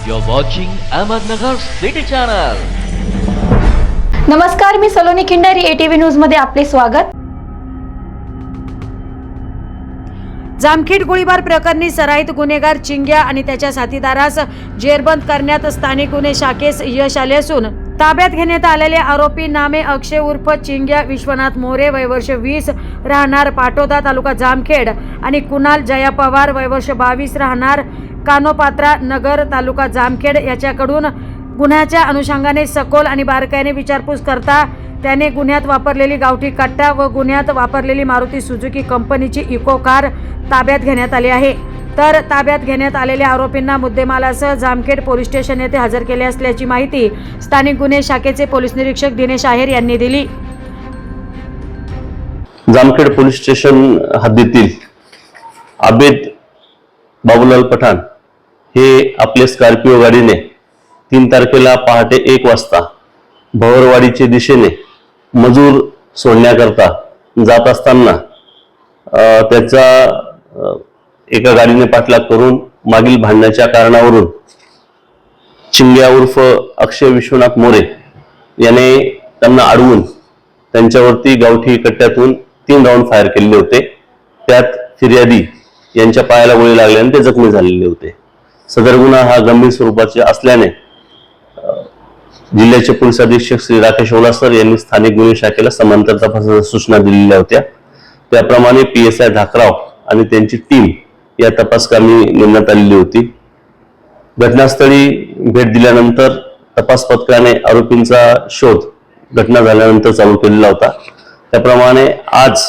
You're watching Ahmednagar City Channel. नमस्कार मी Saloni Khindari ATV न्यूजमध्ये आपले स्वागत जामखेड गोळीबार प्रकरणी सराईत गुन्हेगार चिंग्या आणि त्याच्या साथीदारास जेरबंद करण्यात स्थानिक गुन्हे शाखेस यश आले असून ताब्यात घेण्यात आलेले आरोपी नामे अक्षय उर्फ चिंग्या विश्वनाथ मोरे वयवर्ष वीस राहणार पाटोदा तालुका जामखेड आणि कुणाल जया पवार वयवर्ष बावीस राहणार कानोपात्रा नगर तालुका जामखेड याच्याकडून गुन्ह्याच्या अनुषंगाने सखोल आणि बारकाईने विचारपूस करता त्याने गुन्ह्यात वापरलेली गावठी कट्टा व गुन्ह्यात वापरलेली मारुती सुझुकी कंपनीची इको कार ताब्यात घेण्यात आली आहे. तर ताब्यात घेण्यात आलेल्या आरोपींना मुद्देमालासह जामखेड पोलीस स्टेशन येथे हजर केले असल्याची माहिती स्थानिक गुन्हे शाखेचे पोलीस निरीक्षक दिनेश आहेर यांनी दिली. जामखेड पोलीस स्टेशन हद्दीतील आबेद बाबूलाल पठाण हे आपले स्कॉर्पिओ गाडीने तीन तारखेला पहाटे एक वाजता भवरवाडीचे दिशेने मजूर सोडण्याकरता जात असताना त्याचा एका गाडीने पाठलाग करून मागील भांडण्याच्या कारणावरून चिंग्या उर्फ अक्षय विश्वनाथ मोरे याने त्यांना अडवून त्यांच्यावरती गावठी कट्ट्यातून तीन राऊंड फायर केलेले होते. त्यात फिर्यादी यांच्या पायाला गोळी लागल्याने ते जखमी झालेले होते. सदर गुन्हा हा गंभीर स्वरूपाचे असल्याने जिल्ह्याचे पोलीस अधीक्षक श्री राकेश ओलासर यांनी स्थानिक गुन्हे शाखेला समांतर तपासाच्या सूचना दिलेल्या होत्या. त्याप्रमाणे पी एस आय धाकराव आणि त्यांची टीम या तपासकामी नेमण्यात आलेली होती. घटनास्थळी भेट दिल्यानंतर तपास पथकाने आरोपींचा शोध घटना झाल्यानंतर चालू केलेला होता. त्याप्रमाणे आज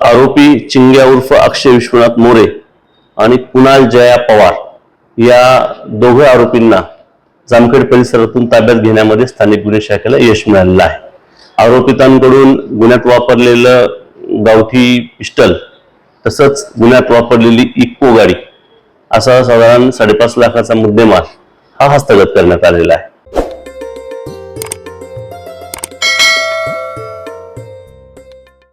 आरोपी चिंग्या उर्फ अक्षय विश्वनाथ मोरे आणि कुणाल जया पवार या दोघे आरोपींना जामखेड परिसरातून ताब्यात घेण्यामध्ये स्थानिक गुन्हे शाखेला यश मिळालेलं आहे. आरोपितांकडून गुन्ह्यात वापरलेलं गावठी पिस्टल तसंच गुन्ह्यात वापरलेली इको गाडी असा साधारण साडेपाच लाखाचा मुद्देमाल हा हस्तगत करण्यात आलेला आहे.